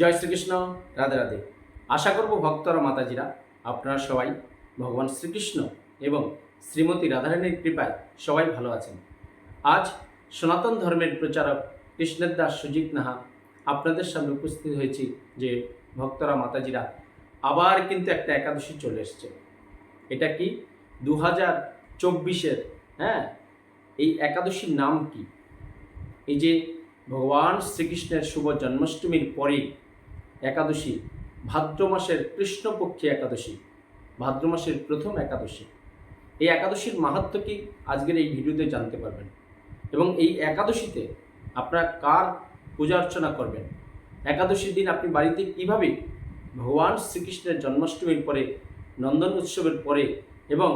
জয় শ্রীকৃষ্ণ, রাধে রাধে। আশা করব ভক্তরা, মাতাজিরা, আপনারা সবাই ভগবান শ্রীকৃষ্ণ এবং শ্রীমতী রাধারানীর কৃপায় সবাই ভালো আছেন। আজ সনাতন ধর্মের প্রচারক কৃষ্ণের দাস সুজিত নাহা আপনাদের সামনে উপস্থিত হয়েছি যে ভক্তরা, মাতাজিরা, আবার কিন্তু একটা একাদশী চলে এসছে। এটা কি? দু হাজার চব্বিশের হ্যাঁ? এই একাদশীর নাম কি? এই যে ভগবান শ্রীকৃষ্ণের শুভ জন্মাষ্টমীর পরে একাদশী, ভাদ্র মাসের কৃষ্ণপক্ষী একাদশী, ভাদ্র মাসের প্রথম একাদশী। এই একাদশীর মাহাত্ম কি আজকের এই ভিডিওতে জানতে পারবেন। এবং এই একাদশীতে আপনারা কার পূজা অর্চনা করবেন? একাদশীর দিন আপনি বাড়িতে কীভাবে ভগবান শ্রীকৃষ্ণের জন্মাষ্টমীর পরে, নন্দন উৎসবের পরে এবং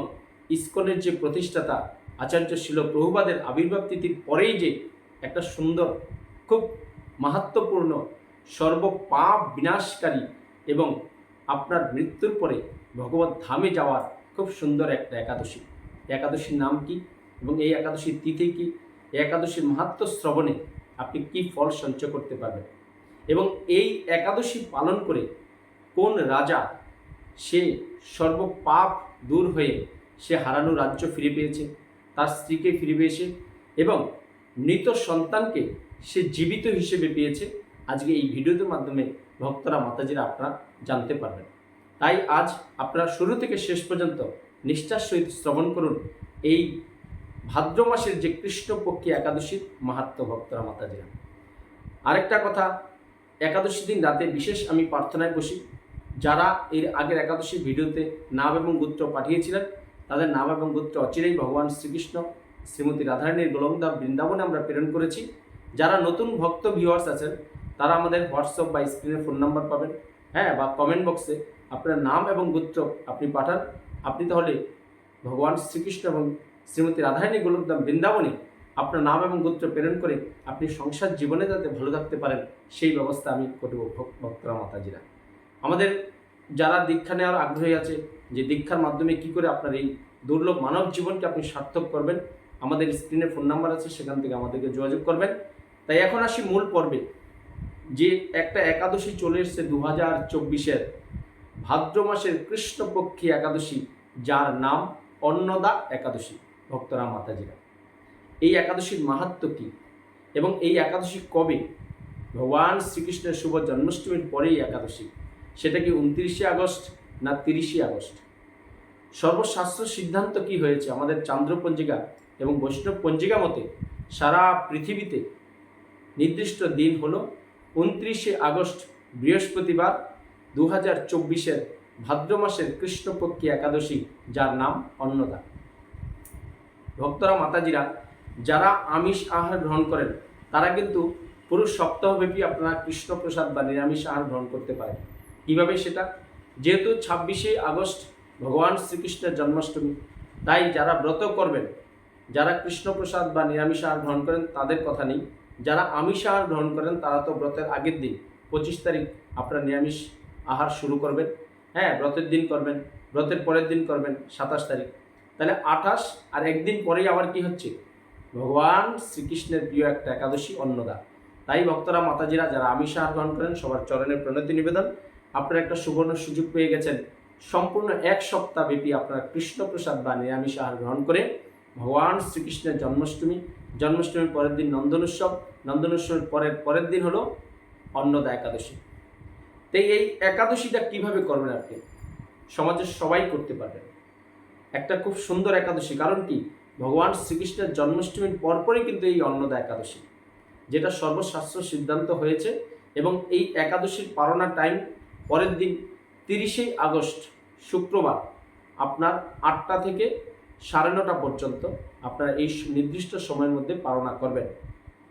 ইস্কনের যে প্রতিষ্ঠাতা আচার্য শিল প্রভুবাদের আবির্ভাব তিথির পরেই যে একটা সুন্দর, খুব মাহাত্মপূর্ণ সর্বপাপ বিনাশকারী এবং আপনার মৃত্যুর পরে ভগবত ধামে যাওয়ার খুব সুন্দর একটা একাদশী। একাদশীর নাম কি এবং এই একাদশীর তিথি কি? একাদশীর মাহাত্ম শ্রবণে আপনি কি ফল সঞ্চয় করতে পারবেন? এবং এই একাদশী পালন করে কোন রাজা সে সর্বপাপ দূর হয়ে সে হারানো রাজ্য ফিরে পেয়েছে, তার স্ত্রীকে ফিরে পেয়েছে এবং মৃত সন্তানকে সে জীবিত হিসেবে পেয়েছে? আজকে এই ভিডিওর মাধ্যমে ভক্তরা, মাতাজিরা আপনারা জানতে পারবেন। তাই আজ আপনারা শুরু থেকে শেষ পর্যন্ত নিষ্ঠার সহিত শ্রবণ করুন এই ভাদ্র মাসের যে কৃষ্ণপক্ষী একাদশীর মাহাত্ম ভক্তরা, মাতাজিরা। আরেকটা কথা, একাদশী দিন রাতে বিশেষ আমি প্রার্থনায় বসি। যারা এর আগের একাদশী ভিডিওতে নাম এবং গোত্র পাঠিয়েছিলেন, তাদের নাম এবং গোত্র অচিরেই ভগবান শ্রীকৃষ্ণ, শ্রীমতী রাধারানীর গোলমদা বৃন্দাবনে আমরা প্রেরণ করেছি। যারা নতুন ভক্ত ভিউয়ার্স আছেন তারা আমাদের হোয়াটসঅ্যাপ বা স্ক্রিনে ফোন নাম্বার পাবেন। হ্যাঁ বা কমেন্ট বক্সে আপনার নাম এবং গোত্র আপনি পাঠান। আপনি তাহলে ভগবান শ্রীকৃষ্ণ এবং শ্রীমতী রাধারানী গোলকদাম বৃন্দাবনে আপনার নাম এবং গোত্র প্রেরণ করে আপনি সংসার জীবনে যাতে ভালো থাকতে পারেন, সেই ব্যবস্থা আমি করব ভক- ভক্তরা, মাতাজিরা। আমাদের যারা দীক্ষা নেওয়ার আগ্রহী আছে, যে দীক্ষার মাধ্যমে কি করে আপনার এই দুর্লভ মানব জীবনকে আপনি সার্থক করবেন, আমাদের স্ক্রিনে ফোন নাম্বার আছে, সেখান থেকে আমাদেরকে যোগাযোগ করবেন। তাই এখন আসি মূল পর্বে। যে একটা একাদশী চলে এসছে দু হাজার চব্বিশের ভাদ্র মাসের কৃষ্ণপক্ষী একাদশী, যার নাম অন্নদা একাদশী, ভক্তরা মাতাজিরা। এই একাদশীর মাহাত্ম কী? এবং এই একাদশী কবে? ভগবান শ্রীকৃষ্ণের শুভ জন্মাষ্টমীর পরেই একাদশী, সেটা কি উনত্রিশে আগস্ট না তিরিশে আগস্ট? সর্বশাস্ত্র সিদ্ধান্ত কি হয়েছে আমাদের চান্দ্র পঞ্জিকা এবং বৈষ্ণব পঞ্জিকা মতে সারা পৃথিবীতে নির্দিষ্ট দিন হলো উনত্রিশে আগস্ট, বৃহস্পতিবার দু হাজার চব্বিশের ভাদ্র মাসের কৃষ্ণপক্ষী একাদশী, যার নাম অন্নদা ভক্তরা, মাতাজিরা, যারা আমিষ আহার গ্রহণ করেন, তারা কিন্তু পুরো সপ্তাহব্যাপী আপনারা কৃষ্ণপ্রসাদ বা নিরামিষ আহার গ্রহণ করতে পারেন। কীভাবে সেটা? যেহেতু ছাব্বিশে আগস্ট ভগবান শ্রীকৃষ্ণের জন্মাষ্টমী, তাই যারা ব্রত করবেন, যারা কৃষ্ণপ্রসাদ বা নিরামিষ আহার গ্রহণ করেন, তাদের কথা নেই। যারা আমিষ আহার গ্রহণ করেন, তারা তো ব্রতের আগের দিন, পঁচিশ তারিখ আপনারা নিরামিষ আহার শুরু করবেন। হ্যাঁ ব্রতের দিন করবেন, ব্রতের পরের দিন করবেন, সাতাশ তারিখ। তাহলে আঠাশ আর একদিন পরেই আবার কি হচ্ছে? ভগবান শ্রীকৃষ্ণের প্রিয় একটা একাদশী অন্নদা তাই ভক্তরা, মাতাজিরা, যারা আমিষ আহার গ্রহণ করেন, সবার চরণের প্রণতি নিবেদন। আপনারা একটা সুবর্ণ সুযোগ পেয়ে গেছেন। সম্পূর্ণ এক সপ্তাহ ব্যাপী আপনারা কৃষ্ণপ্রসাদ বা নিরামিষ আহার গ্রহণ করে ভগবান শ্রীকৃষ্ণের জন্মাষ্টমী জন্মাষ্টমীর পরের দিন নন্দন উৎসব নন্দন উৎসবের পরের পরের দিন হলো অন্নদা একাদশী। তাই এই একাদশীটা কীভাবে করবেন আপনি? সমাজের সবাই করতে পারবেন একটা খুব সুন্দর একাদশী। কারণ কি? ভগবান শ্রীকৃষ্ণের জন্মাষ্টমীর পরপরই কিন্তু এই অন্নদা একাদশী, যেটা সর্বশাস্ত্র সিদ্ধান্ত হয়েছে এবং এই একাদশীর পালনার টাইম পরের দিন তিরিশে আগস্ট, শুক্রবার, আপনার আটটা থেকে সাড়ে নটা পর্যন্ত আপনারা এই নির্দিষ্ট সময়ের মধ্যে পালনা করবেন।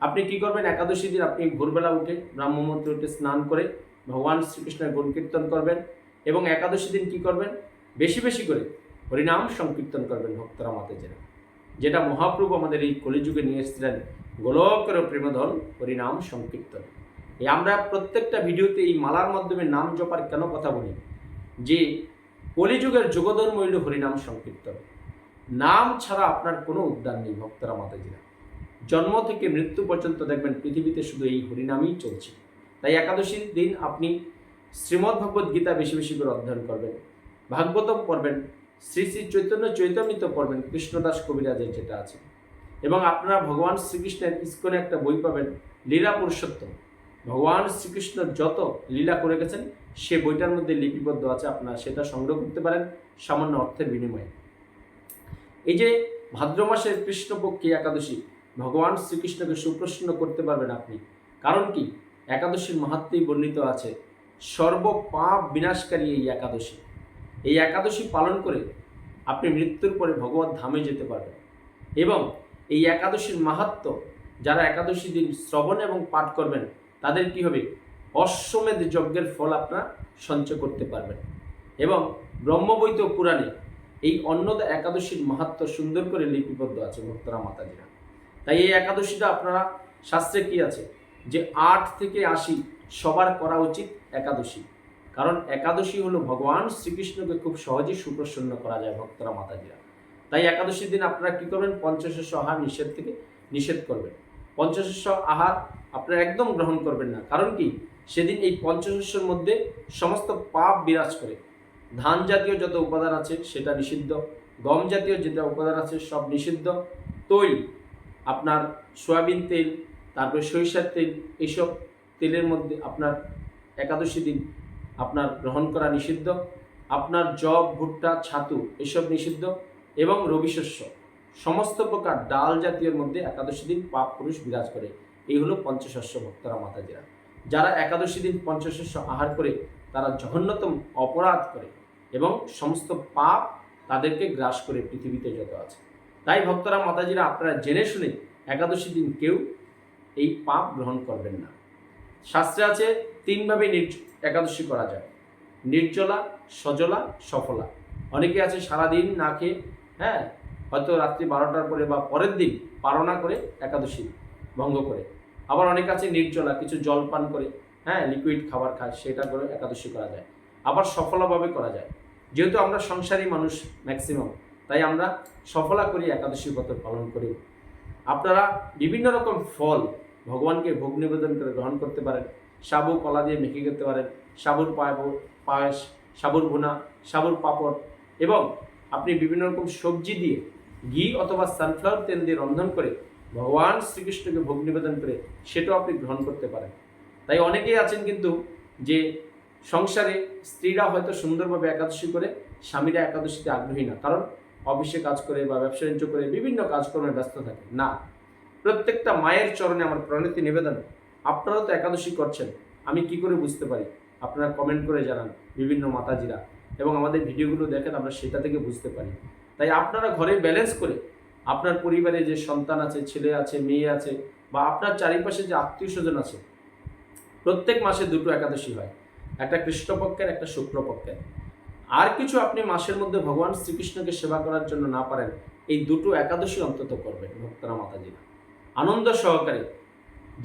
আপনি কি করবেন? একাদশী দিন আপনি ভোরবেলা উঠে ব্রাহ্মমন্ত্রে উঠে স্নান করে ভগবান শ্রীকৃষ্ণের গুণ কীর্তন করবেন এবং একাদশী দিন কি করবেন? বেশি বেশি করে হরিনাম সংকীর্তন করবেন ভক্তরা মাতেজেরা যেটা মহাপ্রভু আমাদের এই কলিযুগে নিয়ে এসেছিলেন গোলকের প্রেমধন হরিনাম সংকীর্তন। এই আমরা প্রত্যেকটা ভিডিওতে এই মালার মাধ্যমে নাম জপার কেন কথা বলি? যে কলিযুগের যোগধর্ম হইল হরিনাম সংকীর্তন। নাম ছাড়া আপনার কোনো উদ্যান নেই, ভক্তরা মাতাজিরা। জন্ম থেকে মৃত্যু পর্যন্ত দেখবেন পৃথিবীতে শুধু এই হরিনামই চলছে। তাই একাদশীর দিন আপনি শ্রীমদ্ ভগবদ্ গীতা বেশি বেশি করে অধ্যয়ন করবেন, ভাগবতম পড়বেন, শ্রী শ্রী চৈতন্য চৈতন্যিত পড়বেন, কৃষ্ণদাস কবিরাজের যেটা আছে। এবং আপনারা ভগবান শ্রীকৃষ্ণের ইস্কনে একটা বই পাবেন, লীলা পুরুষোত্তম। ভগবান শ্রীকৃষ্ণ যত লীলা করে গেছেন, সে বইটার মধ্যে লিপিবদ্ধ আছে, আপনারা সেটা সংগ্রহ করতে পারেন সামান্য অর্থের বিনিময়ে। এই যে ভাদ্র মাসের কৃষ্ণপক্ষে একাদশী, ভগবান শ্রীকৃষ্ণকে সুপ্রসন্ন করতে পারবেন আপনি। কারণ কি? একাদশীর মাহাত্মেই বর্ণিত আছে সর্ব পাপ বিনাশকারী এই একাদশী। এই একাদশী পালন করে আপনি মৃত্যুর পরে ভগবত ধামে যেতে পারবেন। এবং এই একাদশীর মাহাত্ম যারা একাদশী দিন শ্রবণ এবং পাঠ করবেন, তাদের কি হবে? অশ্বমেধ যজ্ঞের ফল আপনারা সঞ্চয় করতে পারবেন। এবং ব্রহ্মবৈত পুরাণে এই অন্নদা একাদশীর মাহাত্ম সুন্দর করে লিপিবদ্ধ আছে ভক্তরা মাতাজিরা। তাই এই একাদশীটা আপনারা, শাস্ত্রে কি আছে? যে আট থেকে আশি সবার করা উচিত একাদশী। কারণ একাদশী হলো ভগবান শ্রীকৃষ্ণকে খুব সহজেই সুপ্রসন্ন করা যায় ভক্তরা মাতাজিরা। তাই একাদশীর দিন আপনারা কি করবেন? পঞ্চশস্য আহার নিষেধ থেকে নিষেধ করবেন। পঞ্চশস্য আহার আপনারা একদম গ্রহণ করবেন না। কারণ কি? সেদিন এই পঞ্চশস্যের মধ্যে সমস্ত পাপ বিরাজ করে। ধান জাতীয় যত উপাদান আছে সেটা নিষিদ্ধ, গম জাতীয় যেটা উপাদান আছে সব নিষিদ্ধ। তৈল, আপনার সয়াবিন তেল, তারপরে সরিষার তেল এইসব তেলের মধ্যে আপনার একাদশী দিন আপনার গ্রহণ করা নিষিদ্ধ। আপনার জব ভুট্টা, ছাতু এসব নিষিদ্ধ এবং রবি শস্য। সমস্ত প্রকার ডাল জাতীয়ের মধ্যে একাদশী দিন পাপ পুরুষ বিরাজ করে। এই হলো পঞ্চশস্য ভক্তরা, মাতাজিরা। যারা একাদশী দিন পঞ্চশস্য আহার করে, তারা জঘন্যতম অপরাধ করে। এবং সমস্ত পাপ তাদেরকে গ্রাস করে পৃথিবীতে যত আছে। তাই ভক্তরা মাতাজিরা আপনারা জেনে শুনে একাদশী দিন কেউ এই পাপ গ্রহণ করবেন না। শাস্ত্রে আছে, তিনভাবে নির্জ একাদশী করা যায়। নির্জলা, সজলা, সফলা। অনেকে আছে সারাদিন না খেয়ে হ্যাঁ হয়তো রাত্রি বারোটার পরে বা পরের দিন পারনা করে একাদশী ভঙ্গ করে। আবার অনেক আছে নির্জলা, কিছু জল পান করে হ্যাঁ লিকুইড খাবার খায়, সেটা করে একাদশী করা যায়। আবার সফলভাবে করা যায়। যেহেতু আমরা সংসারী মানুষ ম্যাক্সিমাম তাই আমরা সফলা করি একাদশী ব্রত পালন করি। আপনারা বিভিন্ন রকম ফল ভগবানকে ভোগ নিবেদন করে গ্রহণ করতে পারেন। সাবু, কলা দিয়ে মেখে খেতে পারেন। সাবুর পায় পায়েস, সাবুর ভুনা, সাবুর পাঁপড় এবং আপনি বিভিন্ন রকম সবজি দিয়ে ঘি অথবা সানফ্লাওয়ার তেল দিয়ে রন্ধন করে ভগবান শ্রীকৃষ্ণকে ভোগ নিবেদন করে সেটাও আপনি গ্রহণ করতে পারেন। তাই অনেকেই আছেন কিন্তু যে সংসারে স্ত্রীরা হয়তো সুন্দরভাবে একাদশী করে, স্বামীরা একাদশীতে আগ্রহী না। কারণ অফিসে কাজ করে বা ব্যবসা বাণিজ্য করে বিভিন্ন কাজকর্মে ব্যস্ত থাকে। না, প্রত্যেকটা মায়ের চরণে আমার প্রণীতি নিবেদন। আপনারাও তো একাদশী করছেন, আমি কি করে বুঝতে পারি? আপনারা কমেন্ট করে জানান বিভিন্ন মাতাজিরা। এবং আমাদের ভিডিওগুলো দেখেন, আমরা সেটা থেকে বুঝতে পারি। তাই আপনারা ঘরে ব্যালেন্স করে আপনার পরিবারে যে সন্তান আছে, ছেলে আছে, মেয়ে আছে, বা আপনার চারিপাশে যে আত্মীয় স্বজন আছে, প্রত্যেক মাসে দুটো একাদশী হয়। একটা কৃষ্ণপক্ষের একটা শুক্রপক্ষের আর কিছু আপনি মাসের মধ্যে ভগবান শ্রীকৃষ্ণকে সেবা করার জন্য না পারেন, এই দুটো একাদশী অন্তত করবেন ভক্তরা মাতাজিরা। আনন্দ সহকারে।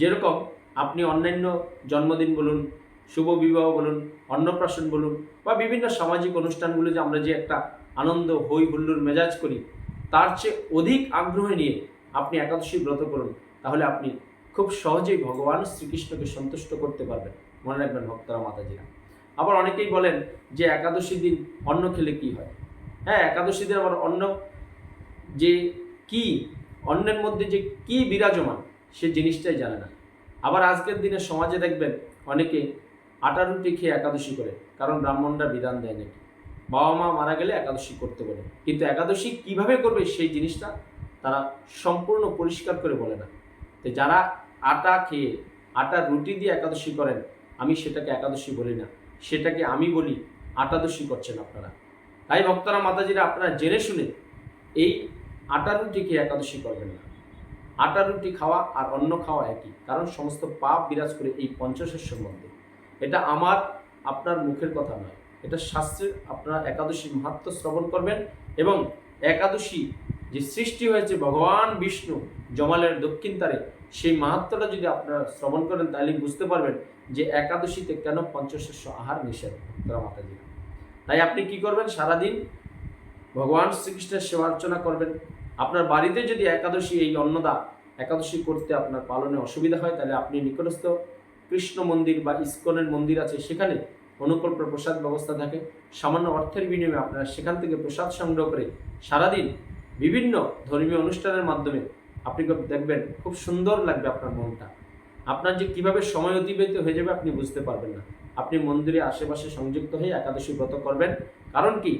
যেরকম আপনি অন্যান্য জন্মদিন বলুন, শুভ বিবাহ বলুন, অন্নপ্রাশন বলুন, বা বিভিন্ন সামাজিক অনুষ্ঠানগুলো যে আমরা যে একটা আনন্দ হই হুল্লোর মেজাজ করি, তার চেয়ে অধিক আগ্রহ নিয়ে আপনি একাদশী ব্রত করুন, তাহলে আপনি খুব সহজেই ভগবান শ্রীকৃষ্ণকে সন্তুষ্ট করতে পারবেন। মনে রাখবেন ভক্তরা মাতাজিরা। আবার অনেকেই বলেন যে একাদশী দিন অন্ন খেলে কি হয়? হ্যাঁ একাদশী দিন আবার অন্ন যে কি, অন্নের মধ্যে যে কি বিরাজমান, সে জিনিসটাই জানে না। আবার আজকের দিনে সমাজে দেখবেন অনেকে আটা রুটি খেয়ে একাদশী করে, কারণ ব্রাহ্মণরা বিধান দেয় নাকি। বাবা মা মারা গেলে একাদশী করতে বলে। কিন্তু একাদশী কীভাবে করবে সেই জিনিসটা তারা সম্পূর্ণ পরিষ্কার করে বলে না। তো যারা আটা খেয়ে, আটা রুটি দিয়ে একাদশী করেন, আমি সেটাকে একাদশী বলি না। সেটাকে আমি বলি, আটাদশী করছেন আপনারা। তাই ভক্তরা, মাতাজিরা, আপনারা জেনে শুনে এই আটা রুটি খেয়ে একাদশী করবেন না। আটা রুটি খাওয়া আর অন্য খাওয়া একই, কারণ সমস্ত পাপ বিরাজ করে এই পঞ্চশস্যের মধ্যে। এটা আমার, আপনার মুখের কথা নয়। এটা শাস্ত্রের আপনারা একাদশী মাহাত্ম শ্রবণ করবেন এবং একাদশী যে সৃষ্টি হয়েছে ভগবান বিষ্ণু জমালের দক্ষিণ তারে সেই মাহাত্মটা যদি আপনারা শ্রবণ করেন, তাহলে বুঝতে পারবেন যে একাদশীতে কেন পঞ্চশস্য আহার নিষেধ মাতাজি তাই আপনি কি করবেন? সারাদিন ভগবান শ্রীকৃষ্ণের সেবা অর্চনা করবেন। আপনার বাড়িতে যদি একাদশী, এই অন্নদা একাদশী করতে আপনার পালনে অসুবিধা হয়, তাহলে আপনি নিকটস্থ কৃষ্ণ মন্দির বা ইস্কনের মন্দির আছে, সেখানে অনুকল্প প্রসাদ ব্যবস্থা থাকে। সামান্য অর্থের বিনিময়ে আপনারা সেখান থেকে প্রসাদ সংগ্রহ করে সারাদিন বিভিন্ন ধর্মীয় অনুষ্ঠানের মাধ্যমে আপনি খুব দেখবেন খুব সুন্দর লাগবে আপনার মনটা। আপনার যে কীভাবে সময় অতিবাহিত হয়ে যাবে আপনি বুঝতে পারবেন না। আপনি মন্দিরে আশেপাশে সংযুক্ত হয়ে একাদশী ব্রত করবেন। কারণ কি?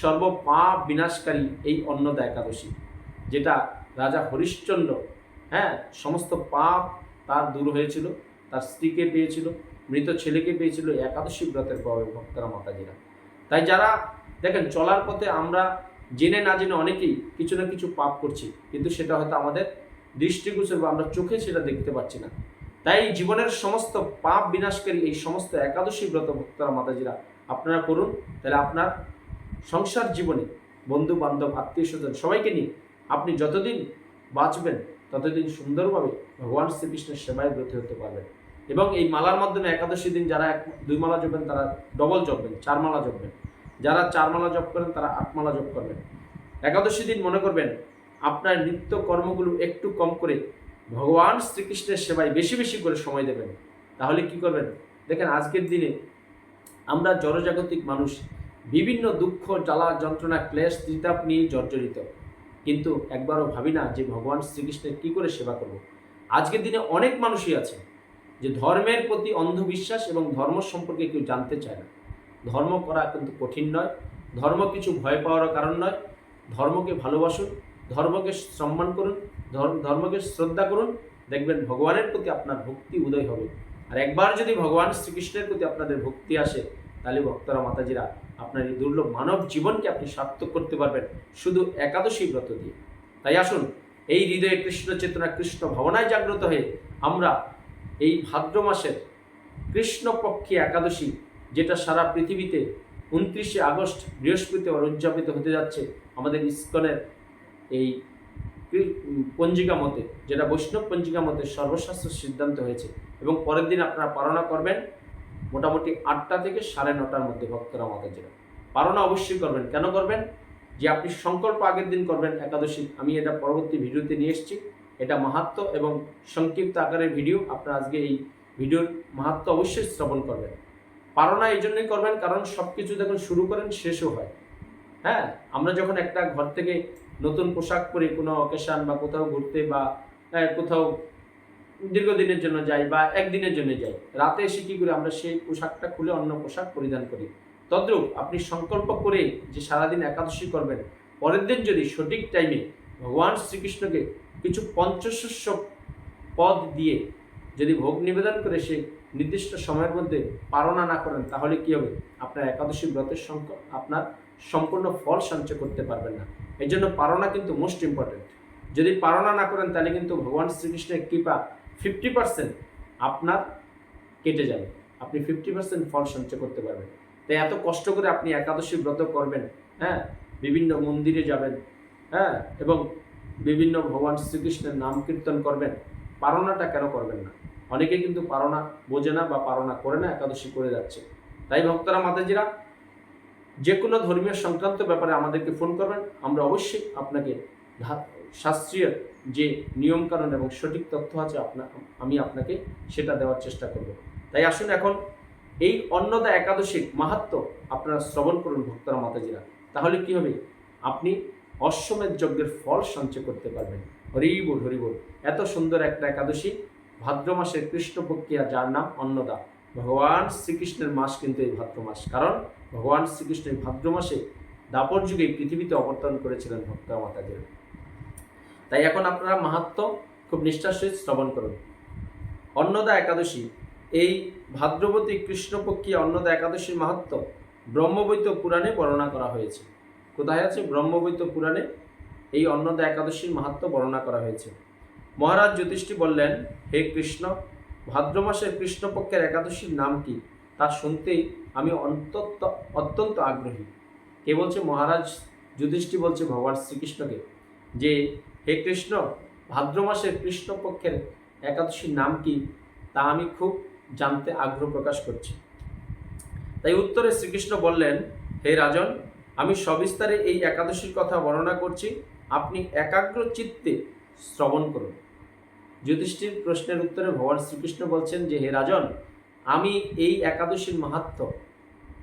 সর্ব পাপ বিনাশকারী এই অন্নদা একাদশী, যেটা রাজা হরিশ্চন্দ্র হ্যাঁ সমস্ত পাপ তার দূর হয়েছিল, তার স্ত্রীকে পেয়েছিল, মৃত ছেলেকে পেয়েছিল একাদশী ব্রতের ভক্তরা মাতাজিরা। তাই যারা, দেখেন, চলার পথে আমরা জেনে না জেনে অনেকেই কিছু না কিছু পাপ করছি, কিন্তু সেটা হয়তো আমাদের দৃষ্টিগোচর বা আমরা চোখে সেটা দেখতে পাচ্ছি না। তাই জীবনের সমস্ত পাপ বিনাশকারী এই সমস্ত একাদশী ব্রত ভক্তরা মাতাজিরা, আপনারা করুন, তাহলে আপনার সংসার জীবনে বন্ধু বান্ধব, আত্মীয় স্বজন সবাইকে নিয়ে আপনি যতদিন বাঁচবেন, ততদিন সুন্দরভাবে ভগবান শ্রীকৃষ্ণের সেবায় ব্রত হতে পারবেন। এবং এই মালার মাধ্যমে একাদশী দিন যারা এক দুই মালা জপবেন তারা ডবল জপবেন, চার মালা জপবেন। যারা চার মালা জপ করেন, তারা আট মালা জপ করবেন। একাদশী দিন মনে করবেন, আপনার নিত্য কর্মগুলো একটু কম করে ভগবান শ্রীকৃষ্ণের সেবায় বেশি বেশি করে সময় দেবেন। তাহলে কি করবেন? দেখেন, আজকের দিনে আমরা জনজাগতিক মানুষ, বিভিন্ন দুঃখ, জ্বালা, যন্ত্রণা, ক্লেশ ত্রিতাপ নিয়ে জর্জরিত। কিন্তু একবারও ভাবি না যে ভগবান শ্রীকৃষ্ণের কি করে সেবা করব। আজকের দিনে অনেক মানুষই আছে যে ধর্মের প্রতি অন্ধবিশ্বাস এবং ধর্ম সম্পর্কে কেউ জানতে চায় না। ধর্ম করা কিন্তু কঠিন নয়। ধর্ম কিছু ভয় পাওয়ার কারণ নয়। ধর্মকে ভালোবাসুন, ধর্মকে সম্মান করুন ধর্ম- ধর্মকে শ্রদ্ধা করুন। দেখবেন ভগবানের প্রতি আপনার ভক্তি উদয় হবে। আর একবার যদি ভগবান শ্রীকৃষ্ণের প্রতি আপনাদের ভক্তি আসে, তাহলে ভক্তরা, মাতাজিরা আপনার এই দুর্লভ মানব জীবনকে আপনি সার্থক করতে পারবেন শুধু একাদশী ব্রত দিয়ে। তাই আসুন, এই হৃদয়ে কৃষ্ণ চেতনা, কৃষ্ণ ভাবনায় জাগ্রত হয়ে আমরা এই ভাদ্র মাসের কৃষ্ণপক্ষী একাদশী যেটা সারা পৃথিবীতে উনত্রিশে আগস্ট বৃহস্পতিবার উদযাপিত হতে যাচ্ছে আমাদের ইস্কনের এই পঞ্জিকা মতে, যেটা বৈষ্ণব পঞ্জিকা মতে সর্বশাস্ত্র সিদ্ধান্ত হয়েছে। এবং পরের দিন আপনারা পালনা করবেন মোটামুটি আটটা থেকে সাড়ে নটার মধ্যে ভক্তরা মাতাজিরা পালনা অবশ্যই করবেন। কেন করবেন? যে আপনি সংকল্প আগের দিন করবেন একাদশী। আমি এটা পরবর্তী ভিডিওতে নিয়ে এসেছি। এটা মাহাত্ম এবং সংক্ষিপ্ত আকারের ভিডিও। আপনারা আজকে এই ভিডিওর মাহাত্ম অবশ্যই শ্রবণ করবেন। পালনা এই জন্যই করবেন, কারণ সব কিছু যখন শুরু করেন, শেষও হয়। হ্যাঁ? আমরা যখন একটা ঘর থেকে নতুন পোশাক পরে, কোনো অকেশান বা কোথাও ঘুরতে বা কোথাও দীর্ঘদিনের জন্য যাই বা একদিনের জন্য যাই, রাতে এসে কি করে, আমরা সেই পোশাকটা খুলে অন্য পোশাক পরিধান করি। তদ্রূপ আপনি সংকল্প করে যে সারাদিন একাদশী করবেন, পরের দিন যদি সঠিক টাইমে ভগবান শ্রীকৃষ্ণকে কিছু পঞ্চশস্য পদ দিয়ে যদি ভোগ নিবেদন করে, সে নির্দিষ্ট সময়ের মধ্যে পালনা না করেন, তাহলে কি হবে? আপনার একাদশী ব্রতের সংখ্যা আপনার সম্পূর্ণ ফল সঞ্চয় করতে পারবেন না। এই জন্য পালনা কিন্তু মোস্ট ইম্পর্টেন্ট যদি পালনা না করেন, তাহলে কিন্তু ভগবান শ্রীকৃষ্ণের কৃপা ফিফটি পার্সেন্ট আপনার কেটে যাবে। আপনি ফিফটি পার্সেন্ট ফল সঞ্চয় করতে পারবেন। তাই এত কষ্ট করে আপনি একাদশী ব্রত করবেন হ্যাঁ? বিভিন্ন মন্দিরে যাবেন হ্যাঁ? এবং বিভিন্ন ভগবান শ্রীকৃষ্ণের নাম কীর্তন করবেন পারণাটা কেন করবেন না? অনেকে কিন্তু পারণা বোঝে না বা পারণা করে না, একাদশী করে যাচ্ছে। তাই ভক্তরা, মাতাজিরা যে কোনো ধর্মীয় সংক্রান্ত ব্যাপারে আমাদেরকে ফোন করবেন। আমরা অবশ্যই আপনাকে শাস্ত্রীয় যে নিয়মকানুন এবং সঠিক তথ্য আছে আপনার আমি আপনাকে সেটা দেওয়ার চেষ্টা করব। তাই আসুন এখন এই অন্নদা একাদশীর মাহাত্ম আপনারা শ্রবণ করুন ভক্তরা, মাতাজিরা। তাহলে কি হবে? আপনি অশ্বমেধ যজ্ঞের ফল সঞ্চয় করতে পারবেন। হরিবোল হরিবোল। এত সুন্দর একটা একাদশী ভাদ্র মাসের কৃষ্ণপক্ষিয়া যার নাম অন্নদা। ভগবান শ্রীকৃষ্ণের মাস কিন্তু এই ভাদ্র মাস। কারণ ভগবান শ্রীকৃষ্ণ এই ভাদ্র মাসে দাপর যুগে পৃথিবীতে অবতরণ করেছিলেন ভক্ত মাতাদের। তাই এখন আপনারা মাহাত্ম খুব নিষ্ঠার সহিত শ্রবণ করুন। অন্নদা একাদশী, এই ভাদ্রবতী কৃষ্ণপক্ষী অন্নদা একাদশীর মাহাত্ম ব্রহ্মবৈত পুরাণে বর্ণনা করা হয়েছে। কোথায় আছে ব্রহ্মবৈত পুরাণে? এই অন্নদা একাদশীর মাহাত্ম বর্ণনা করা হয়েছে। মহারাজ জ্যোতিষটি বললেন, হে কৃষ্ণ, ভাদ্র মাসের কৃষ্ণপক্ষের একাদশীর নাম কি? তা শুনতেই আমি অন্তত, অত্যন্ত আগ্রহী। কে বলছে মহারাজ? যুধিষ্ঠি বলছে ভগবান শ্রীকৃষ্ণকে, যে, হে কৃষ্ণ, ভাদ্র মাসের কৃষ্ণপক্ষের একাদশীর নাম কি? তা আমি খুব জানতে আগ্রহ প্রকাশ করছি। তাই উত্তরে শ্রীকৃষ্ণ বললেন, হে রাজন, আমি সবিস্তারে এই একাদশীর কথা বর্ণনা করছি। আপনি একাগ্র চিত্তে শ্রবণ করুন। যুধিষ্ঠির প্রশ্নের উত্তরে ভগবান শ্রীকৃষ্ণ বলছেন যে, হে রাজন, আমি এই একাদশীর মাহাত্ম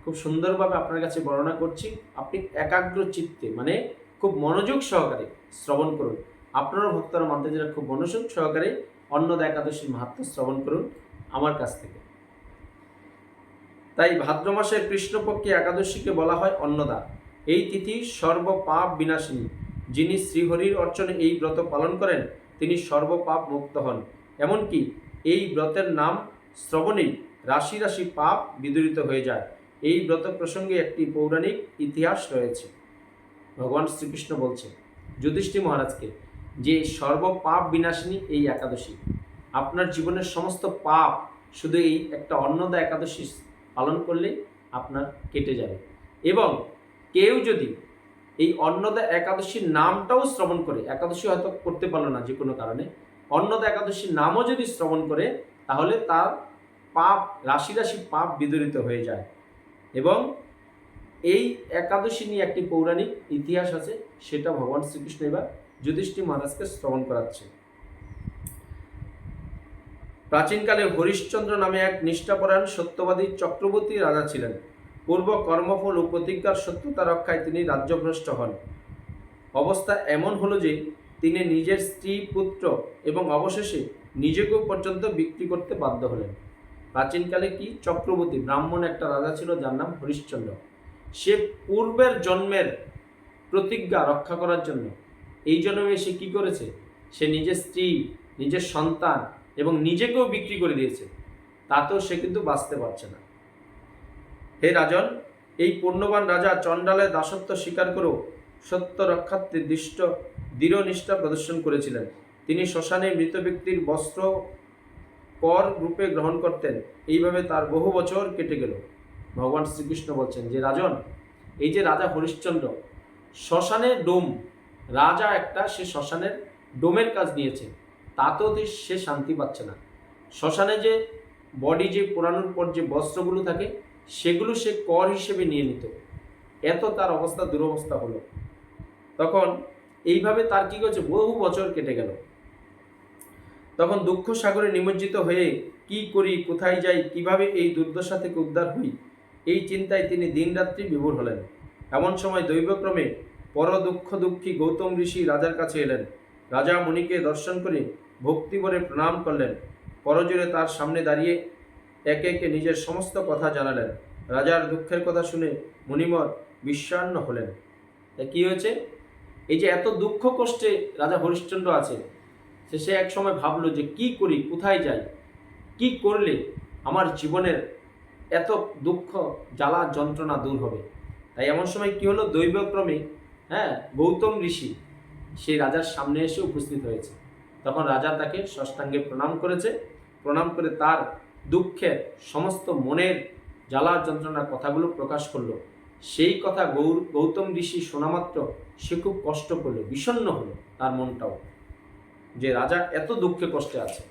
খুব সুন্দরভাবে আপনার কাছে বর্ণনা করছি। আপনি একাগ্র চিত্তে মানে খুব মনোযোগ সহকারে শ্রবণ করুন। আপনারও ভক্তরা যারা খুব মনোযোগ সহকারে অন্নদা একাদশীর মাহাত্ম শ্রবণ করুন আমার কাছ থেকে। তাই ভাদ্র মাসের কৃষ্ণপক্ষে একাদশীকে বলা হয় অন্নদা। এই তিথি সর্বপাপ বিনাশিনী। যিনি শ্রীহরির অর্চনে এই ব্রত পালন করেন তিনি সর্বপাপ মুক্ত হন। এমনকি এই ব্রতের নাম শ্রবণেই রাশি রাশি পাপ বিদূরিত হয়ে যায়। এই ব্রত প্রসঙ্গে একটি পৌরাণিক ইতিহাস রয়েছে। ভগবান শ্রীকৃষ্ণ বলছে যুধিষ্ঠি মহারাজকে, যে সর্বপাপ বিনাশিনী এই একাদশী, আপনার জীবনের সমস্ত পাপ শুধু এই একটা অন্নদা একাদশী পালন করলে আপনার কেটে যাবে। এবং কেউ যদি এই অন্নদা একাদশীর নামটাও শ্রবণ করে। একাদশী হয়তো করতে পারল না যে কোনো কারণে। অন্নদা একাদশীর নামও যদি শ্রবণ করে, তাহলে তার পাপ রাশি রাশি পাপ বিদরিত হয়ে যায়। এবং এই একাদশী নিয়ে একটি পৌরাণিক ইতিহাস আছে, সেটা ভগবান শ্রীকৃষ্ণ এবার যুধিষ্ঠির মহারাজকে শ্রবণ করাচ্ছে প্রাচীনকালে হরিশ্চন্দ্র নামে এক নিষ্ঠাপরায়ণ সত্যবাদী চক্রবর্তী রাজা ছিলেন। পূর্ব কর্মফল ও প্রতিজ্ঞার সত্যতা রক্ষায় তিনি রাজ্যভ্রষ্ট হন। অবস্থা এমন হলো যে, তিনি নিজের স্ত্রী, পুত্র এবং অবশেষে নিজেকেও পর্যন্ত বিক্রি করতে বাধ্য হলেন। প্রাচীনকালে কি? চক্রবর্তী ব্রাহ্মণ একটা রাজা ছিল যার নাম হরিশ্চন্দ্র। সে পূর্বের জন্মের প্রতিজ্ঞা রক্ষা করার জন্য এই জন্মে সে কি করেছে? সে নিজের স্ত্রী, নিজের সন্তান এবং নিজেকেও বিক্রি করে দিয়েছে। তাতেও সে কিন্তু বাঁচতে পারছে না। হে রাজন, এই পূর্ণবান রাজা চণ্ডালের দাসত্ব স্বীকার করেও সত্য রক্ষার্থে দৃষ্ট, দৃঢ় নিষ্ঠা প্রদর্শন করেছিলেন। তিনি শ্মশানে মৃত ব্যক্তির বস্ত্র, কর রূপে গ্রহণ করতেন। এইভাবে তার বহু বছর কেটে গেল। ভগবান শ্রীকৃষ্ণ বলছেন যে, রাজন, এই যে রাজা হরিশ্চন্দ্র শ্মশানের ডোম, রাজা একটা সে শ্মশানের ডোমের কাজ নিয়েছে। তাতেও সে শান্তি পাচ্ছে না। শ্মশানে যে বডি যে পোড়ানোর পর যে বস্ত্রগুলো থাকে সেগুলো সে কর হিসেবে নিয়ে নিত। এত তার অবস্থা, দুরবস্থা হলো। তখন এইভাবে তার কি করছে? বহু বছর কেটে গেল। তখন দুঃখ সাগরে নিমজ্জিত হয়ে কি করি, কোথায় যাই, কীভাবে এই দুর্দশা থেকে উদ্ধার হই, এই চিন্তায় তিনি দিনরাত্রি বিভোর হলেন। এমন সময় দৈবক্রমে পর দুঃখ গৌতম ঋষি রাজার কাছে এলেন। রাজা মুনিকে দর্শন করে ভক্তিভরে প্রণাম করলেন। করজোরে তার সামনে দাঁড়িয়ে একে একে নিজের সমস্ত কথা জানালেন। রাজার দুঃখের কথা শুনে মুনিমর বিশ্বান্ন হলেন। তা কী হয়েছে? এই যে এত দুঃখ কষ্টে রাজা হরিশ্চন্দ্র আছে সে সে এক সময় ভাবলো যে কি করি, কোথায় যাই? কি করলে আমার জীবনের এত দুঃখ, জ্বালা, যন্ত্রণা দূর হবে? তাই এমন সময় কি হলো? দৈবক্রমে হ্যাঁ গৌতম ঋষি সেই রাজার সামনে এসে উপস্থিত হয়েছে। তখন রাজা তাকে ষষ্ঠাঙ্গে প্রণাম করেছে। প্রণাম করে তার দুঃখের সমস্ত মনের জ্বালা যন্ত্রণার কথাগুলো প্রকাশ করল। সেই কথা গৌর, গৌতম ঋষি শোনামাত্র সে খুব কষ্ট করল, বিষণ্ণ হলো তার মনটাও যে রাজা এত দুঃখে কষ্টে আছে।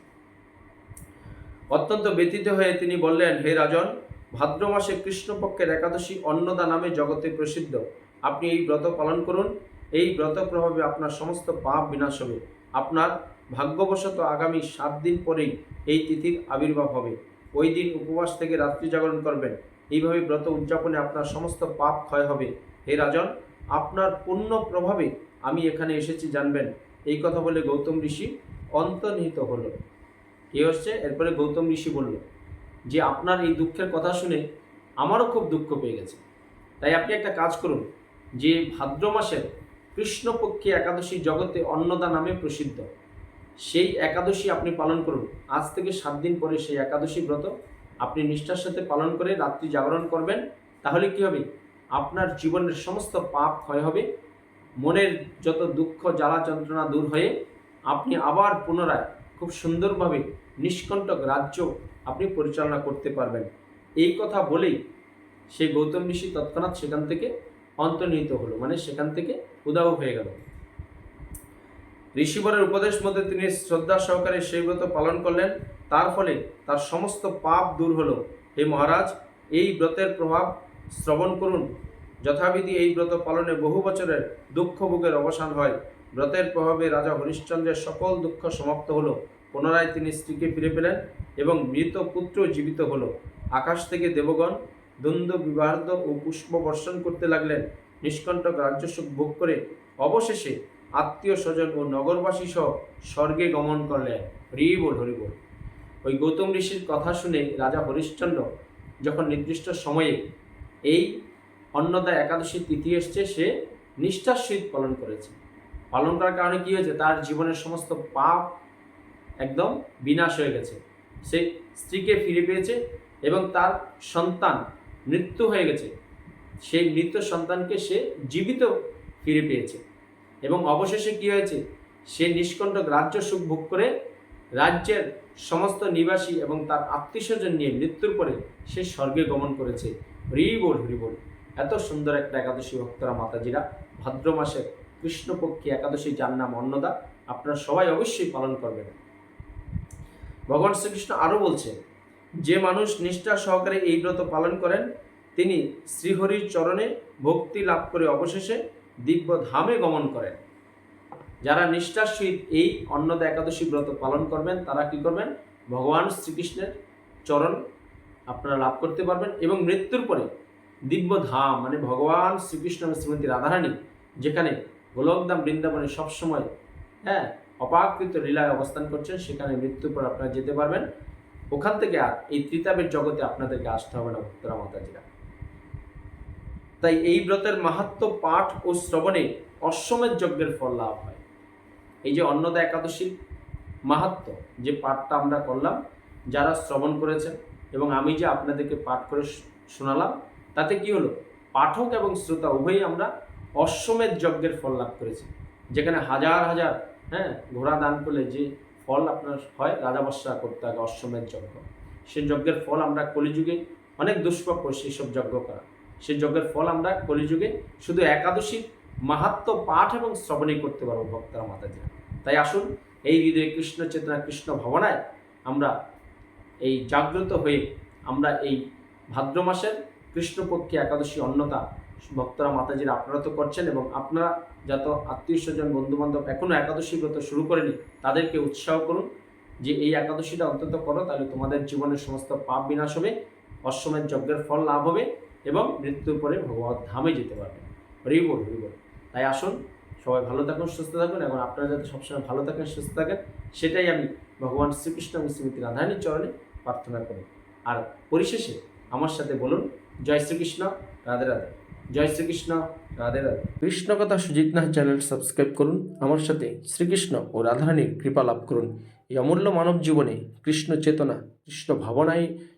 অত্যন্ত ব্যতীত হয়ে তিনি বললেন, হে রাজন, ভাদ্র মাসে কৃষ্ণপক্ষের একাদশী অন্নদা নামে জগতে প্রসিদ্ধ। আপনি এই ব্রত পালন করুন। এই ব্রত প্রভাবে আপনার সমস্ত পাপ বিনাশ হবে। আপনার ভাগ্যবশত আগামী সাত দিন পরেই এই তিথির আবির্ভাব হবে। ওই দিন উপবাস থেকে রাত্রি জাগরণ করবেন। এইভাবে ব্রত উদযাপনে আপনার সমস্ত পাপ ক্ষয় হবে। হে রাজন, আপনার পুণ্য প্রভাবে আমি এখানে এসেছি, জানবেন। এই কথা বলে গৌতম ঋষি অন্তর্নিহিত হলো। কি হচ্ছে? এরপরে গৌতম ঋষি বলল, যে আপনার এই দুঃখের কথা শুনে আমারও খুব দুঃখ পেয়ে গেছে। তাই আপনি একটা কাজ করুন। যে ভাদ্র মাসের কৃষ্ণপক্ষী একাদশী জগতে অন্নদা নামে প্রসিদ্ধ। সেই একাদশী আপনি পালন করুন। আজ থেকে সাত দিন পরে সেই একাদশী ব্রত আপনি নিষ্ঠার সাথে পালন করে রাত্রি জাগরণ করবেন। তাহলে কি হবে? আপনার জীবনের সমস্ত পাপ ক্ষয় হবে। মনের যত দুঃখ, জ্বালা যন্ত্রণা দূর হয়ে আপনি আবার পুনরায় খুব সুন্দরভাবে নিষ্কণ্টক রাজ্য আপনি পরিচালনা করতে পারবেন। এই কথা বলেই সেই গৌতম ঋষি তৎক্ষণাৎ সেখান থেকে অন্তর্নিহিত হলো। মানে সেখান থেকে উদাহ হয়ে গেল। ঋষিবরের উপদেশ মধ্যে তিনি শ্রদ্ধা সহকারে সেই ব্রত পালন করলেন। তার ফলে তার সমস্ত পাপ দূর হলো। হে মহারাজ, এই ব্রতের প্রভাব শ্রবণ করুন। যথাবিধি এই ব্রত পালনে বহু বছরের দুঃখ ভোগের অবসান হয়। ব্রতের প্রভাবে রাজা হরিশ্চন্দ্রের সকল দুঃখ সমাপ্ত হলো। পুনরায় তিনি স্ত্রীকে ফিরে পেলেন এবং মৃত পুত্র জীবিত হলো। আকাশ থেকে দেবগণ দ্বন্দ্ব বিবাহার্দ ও পুষ্প বর্ষণ করতে লাগলেন। নিষ্কণ্টক রাজ্যসুখ ভোগ করে অবশেষে আত্মীয় স্বজন ও নগরবাসী সহ স্বর্গে গমন করলেন। হরিবোল হরিবোল ওই গৌতম ঋষির কথা শুনে রাজা হরিশ্চন্দ্র যখন নির্দিষ্ট সময়ে এই অন্নদা একাদশী তিথি এসছে, সে নিষ্ঠার সহিত পালন করেছে। পালন করার কারণে কী হয়েছে? তার জীবনের সমস্ত পাপ একদম বিনাশ হয়ে গেছে। সে স্ত্রীকে ফিরে পেয়েছে এবং তার সন্তান মৃত্যু হয়ে গেছে। সেই মৃত সন্তানকে সে জীবিত ফিরে পেয়েছে। এবং অবশেষে কি হয়েছে? সে নিষ্কণ্টক রাজ্য সুখ ভোগ করে রাজ্যের সমস্ত নিবাসী এবং তার আত্মীয়স্বজন নিয়ে মৃত্যুর পরে সে স্বর্গে গমন করেছে। হরিবোল হরিবোল। এত সুন্দর একটা একাদশী ভক্তরা মাতাজিরা। ভাদ্র মাসের কৃষ্ণপক্ষী একাদশী যার নাম অন্নদা। আপনারা সবাই অবশ্যই পালন করবেন। ভগবান শ্রীকৃষ্ণ আরও বলছেন, যে মানুষ নিষ্ঠা সহকারে এই ব্রত পালন করেন, তিনি শ্রীহরির চরণে ভক্তি লাভ করে অবশেষে দিব্য ধামে গমন করেন। যারা নিষ্ঠার সহিত এই অন্নদা একাদশী ব্রত পালন করবেন, তারা কি করবেন? ভগবান শ্রীকৃষ্ণের চরণ আপনারা লাভ করতে পারবেন এবং মৃত্যুর পরে দিব্য ধাম মানে ভগবান শ্রীকৃষ্ণ শ্রীমতী রাধারানী, যেখানে গোলকধাম বৃন্দাবনে সবসময় হ্যাঁ অপাকৃত লীলায় অবস্থান করছেন, সেখানে মৃত্যুর পর আপনারা যেতে পারবেন। ওখান থেকে আর এই ত্রিতাবের জগতে আপনাদেরকে আসতে হবে না ভক্তরা মাতাজিরা। তাই এই ব্রতের মাহাত্ম পাঠ ও শ্রবণে অশ্বমেধ যজ্ঞের ফল লাভ হয়। এই যে অন্নদা একাদশীর মাহাত্ম, যে পাঠটা আমরা করলাম, যারা শ্রবণ করেছেন এবং আমি যে আপনাদেরকে পাঠ করে শোনালাম, তাতে কি হলো? পাঠক এবং শ্রোতা উভয়ই আমরা অশ্বমেধ যজ্ঞের ফল লাভ করেছি। যেখানে হাজার হাজার হ্যাঁ ঘোড়া দান করলে যে ফল আপনার হয় রাজাবর্ষা করতে হবে অশ্বমেধ যজ্ঞ। সেই যজ্ঞের ফল আমরা কলিযুগে অনেক দুষ্প্রাপ্য সেই সব যজ্ঞ করা। সেই যজ্ঞের ফল আমরা কলিযুগে শুধু একাদশী মাহাত্ম পাঠ এবং শ্রবণই করতে পারব ভক্তরা মাতাজিরা। তাই আসুন, এই হৃদয়ে কৃষ্ণ চেতনা, কৃষ্ণ ভাবনায় আমরা এই জাগ্রত হয়ে আমরা এই ভাদ্র মাসের কৃষ্ণপক্ষী একাদশী অন্নতা ভক্তরা মাতাজিরা আপনারা তো করছেন এবং আপনারা যত আত্মীয় স্বজন, বন্ধুবান্ধব এখনও একাদশী ব্রত শুরু করেনি, তাদেরকে উৎসাহ করুন যে এই একাদশীটা অন্তত করো, তাহলে তোমাদের জীবনের সমস্ত পাপ বিনাশ হবে, অশ্বমেধ যজ্ঞের ফল লাভ হবে। এবং মৃত্যুর পরে ভগবত ধামে যেতে পারবে। হরিবল হরিবল। তাই আসুন, সবাই ভালো থাকুন, সুস্থ থাকুন এবং আপনারা যাতে সবসময় ভালো থাকেন, সুস্থ থাকেন, সেটাই আমি ভগবান শ্রীকৃষ্ণ এবং শ্রীমতী রাধারানীর চরণে প্রার্থনা করি। আর পরিশেষে আমার সাথে বলুন, জয় শ্রীকৃষ্ণ, রাধে রাধে। জয় শ্রীকৃষ্ণ, রাধে রাধে। কৃষ্ণ কথা সুজিত নাথ চ্যানেল সাবস্ক্রাইব করুন, আমার সাথে শ্রীকৃষ্ণ ও রাধারানীর কৃপা লাভ করুন। এই অমূল্য মানব জীবনে কৃষ্ণ চেতনা, কৃষ্ণ ভাবনায়